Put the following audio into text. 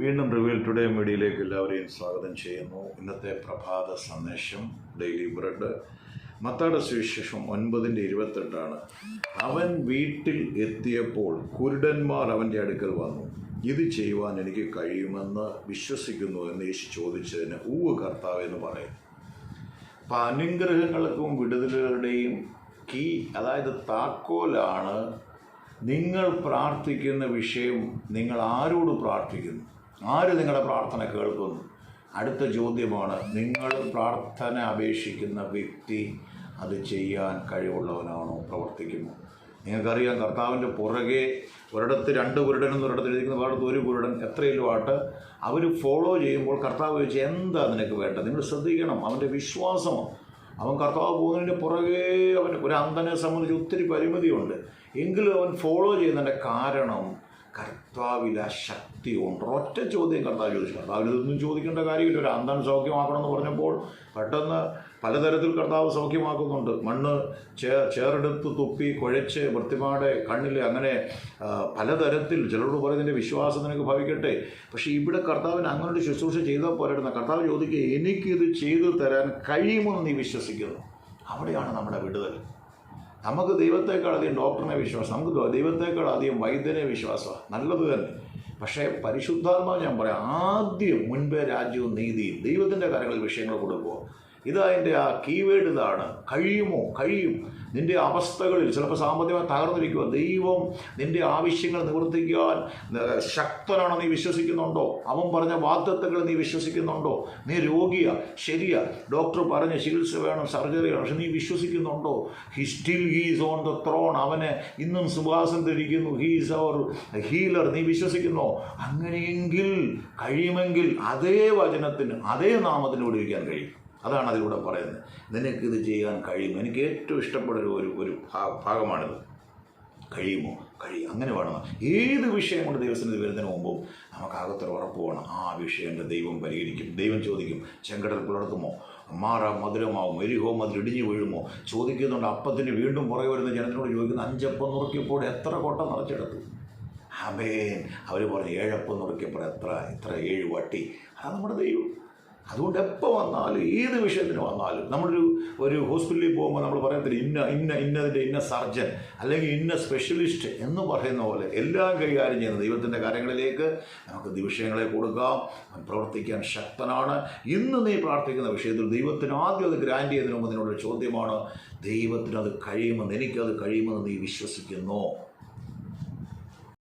വീണ്ടും reveal today മീഡിയയിലേക്ക് എല്ലാവരെയും സ്വാഗതം ചെയ്യുന്നു. ഇന്നത്തെ പ്രഭാത സന്ദേശം ഡെയിലി ബ്രെഡ്. മത്താടെ സുവിശേഷം ഒൻപതിന്റെ ഇരുപത്തെട്ടാണ്. അവൻ വീട്ടിൽ എത്തിയപ്പോൾ കുരുടന്മാർ അവന്റെ അടുക്കൽ വന്നു. ഇത് ചെയ്യുവാൻ എനിക്ക് കഴിയുമെന്ന് വിശ്വസിക്കുന്നു എന്ന് യേശു ചോദിച്ചതിന് ഊവ് കർത്താവ് എന്ന് പറയും. അപ്പം അനുഗ്രഹങ്ങൾക്കും വിടുതലുകളുടെയും കീ അതായത് താക്കോലാണ് നിങ്ങൾ പ്രാർത്ഥിക്കുന്ന വിഷയം നിങ്ങൾ ആരോട് പ്രാർത്ഥിക്കുന്നു? ആര് നിങ്ങളുടെ പ്രാർത്ഥന കേൾക്കുന്നു? അടുത്ത ചോദ്യമാണ് നിങ്ങൾ പ്രാർത്ഥന അപേക്ഷിക്കുന്ന വ്യക്തി അത് ചെയ്യാൻ കഴിവുള്ളവനാണോ? പ്രവർത്തിക്കുമോ നിങ്ങൾക്കറിയാം കർത്താവിന്റെ പുറകെ ഒരിടത്ത് രണ്ട് കുരുടൻ എന്നൊരിടത്ത് എഴുതിക്കുന്ന ഭാഗത്ത് ഒരു കുരുടൻ എത്രയിലും ആട്ട് അവർ ഫോളോ ചെയ്യുമ്പോൾ കർത്താവ് ചോദിച്ചു എന്താ നിനക്ക് വേണ്ടത്? നിങ്ങൾ ശ്രദ്ധിക്കണം അവന്റെ വിശ്വാസമോ അവൻ കർത്താവ് പോകുന്നതിന്റെ പുറകെ അവൻ ഒരു അന്ധനെ സംബന്ധിച്ച് ഒത്തിരി പരിമിതിയുണ്ട്. എങ്കിലും അവൻ ഫോളോ ചെയ്യുന്നതിന്റെ കാരണം കർത്താവിൽ ആ ശക്തി ഒറ്റ ചോദ്യം കർത്താവ് ചോദിച്ചു കർത്താവിനൊന്നും ചോദിക്കേണ്ട കാര്യമില്ല. ഒരു അന്തൻ സൗഖ്യമാക്കണമെന്ന് പറഞ്ഞപ്പോൾ പെട്ടെന്ന് പലതരത്തിൽ കർത്താവ് സൗഖ്യമാക്കുന്നുണ്ട്. മണ്ണ് ചേ ചേറെടുത്ത് തുപ്പി കുഴച്ച് വൃത്തിമാടെ കണ്ണിൽ അങ്ങനെ പലതരത്തിൽ ചിലരോട് പറയുന്നതിന്റെ വിശ്വാസം നിനക്ക് ഭവിക്കട്ടെ. പക്ഷേ ഇവിടെ കർത്താവിന് അങ്ങനെ ഒരു ശുശ്രൂഷ ചെയ്താൽ പോരാടുന്ന കർത്താവ് ചോദിക്കുക എനിക്കിത് ചെയ്തു തരാൻ കഴിയുമെന്ന് നീ വിശ്വസിക്കുന്നു? അവിടെയാണ് നമ്മുടെ വിടുതൽ. നമുക്ക് ദൈവത്തേക്കാൾ അധികം ഡോക്ടറിനെ വിശ്വാസം നമുക്ക് ദൈവത്തേക്കാൾ അധികം വൈദ്യനെ വിശ്വാസമാണ് നല്ലത് തന്നെ. പക്ഷേ പരിശുദ്ധാത്മാവ് ഞാൻ പറയാം ആദ്യം മുൻപേ രാജ്യവും നീതിയും ദൈവത്തിന്റെ കാര്യങ്ങളിൽ വിഷയങ്ങൾ കൊടുക്കുക ഇതതിന്റെ ആ കീവേഡ് ഇതാണ്. കഴിയുമോ? കഴിയും. നിന്റെ അവസ്ഥകളിൽ ചിലപ്പോൾ സാമ്പത്തികമായി തകർന്നിരിക്കുക ദൈവം നിന്റെ ആവശ്യങ്ങൾ നിവർത്തിക്കാൻ ശക്തനാണോ നീ വിശ്വസിക്കുന്നുണ്ടോ? അവൻ പറഞ്ഞ വാഗ്ദത്തങ്ങൾ നീ വിശ്വസിക്കുന്നുണ്ടോ? നീ രോഗിയാ ശരിയാ. ഡോക്ടർ പറഞ്ഞ ചികിത്സ വേണം സർജറി വേണം പക്ഷെ നീ വിശ്വസിക്കുന്നുണ്ടോ? He still he's on the throne അവനെ ഇന്നും സുഭാസം സുഭാസനത്തിരിക്കുന്നു ഹീസ് അവർ ഹീലർ നീ വിശ്വസിക്കുന്നോ? അങ്ങനെയെങ്കിൽ കഴിയുമെങ്കിൽ അതേ വചനത്തിന് അതേ നാമത്തിന് വിടുവിക്കാൻ കഴിയും. അതാണ് അതിലൂടെ പറയുന്നത്. നിനക്കിത് ചെയ്യാൻ കഴിയും എനിക്ക് ഏറ്റവും ഇഷ്ടപ്പെടുന്ന ഒരു ഒരു ഭാഗമാണിത്. കഴിയുമോ? കഴിയും. അങ്ങനെ വേണം. ഏത് വിഷയം കൊണ്ട് ദൈവത്തിന് വരുന്നതിന് മുമ്പും നമുക്ക് അകത്തൊരു ഉറപ്പ് വേണം. ആ വിഷയം എന്റെ ദൈവം പരിഹരിക്കും. ദൈവം ചോദിക്കും ചെങ്കടൽ പുലർത്തുമോ? മാറ മധുരമാവും. എരിഹോ മധുരം ഇടിഞ്ഞു വീഴുമോ? ചോദിക്കുന്നുണ്ട്. അപ്പത്തിന് വീണ്ടും പുറകെ വരുന്ന ജനത്തിനോട് ചോദിക്കുന്ന അഞ്ചപ്പം നുറുക്കിയപ്പോൾ എത്ര കൊട്ട നിറച്ചെടുത്തു? അമേൻ അവർ പറഞ്ഞു ഏഴപ്പം നുറുക്കിയപ്പോൾ എത്ര എത്ര ഏഴ് വട്ടി? അതാണ് നമ്മുടെ ദൈവം. അതുകൊണ്ട് എപ്പോൾ വന്നാലും ഏത് വിഷയത്തിന് വന്നാലും നമ്മളൊരു ഒരു ഹോസ്പിറ്റലിൽ പോകുമ്പോൾ നമ്മൾ പറയത്തില്ല ഇന്ന ഇന്ന ഇന്നതിന്റെ ഇന്ന സർജൻ അല്ലെങ്കിൽ ഇന്ന സ്പെഷ്യലിസ്റ്റ് എന്ന് പറയുന്ന പോലെ എല്ലാം കൈകാര്യം ചെയ്യുന്ന ദൈവത്തിന്റെ കാര്യങ്ങളിലേക്ക് നമുക്ക് വിഷയങ്ങളെ കൊടുക്കാം. പ്രവർത്തിക്കാൻ ശക്തനാണ്. ഇന്ന് നീ പ്രാർത്ഥിക്കുന്ന വിഷയത്തിൽ ദൈവത്തിന് ആദ്യം അത് ഗ്രാൻഡ് ചെയ്യുന്നതിന് മുമ്പ് നിന്നോട് ചോദ്യമാണ് ദൈവത്തിന് അത് കഴിയുമെന്ന് എനിക്കത് കഴിയുമെന്ന് നീ വിശ്വസിക്കുന്നു.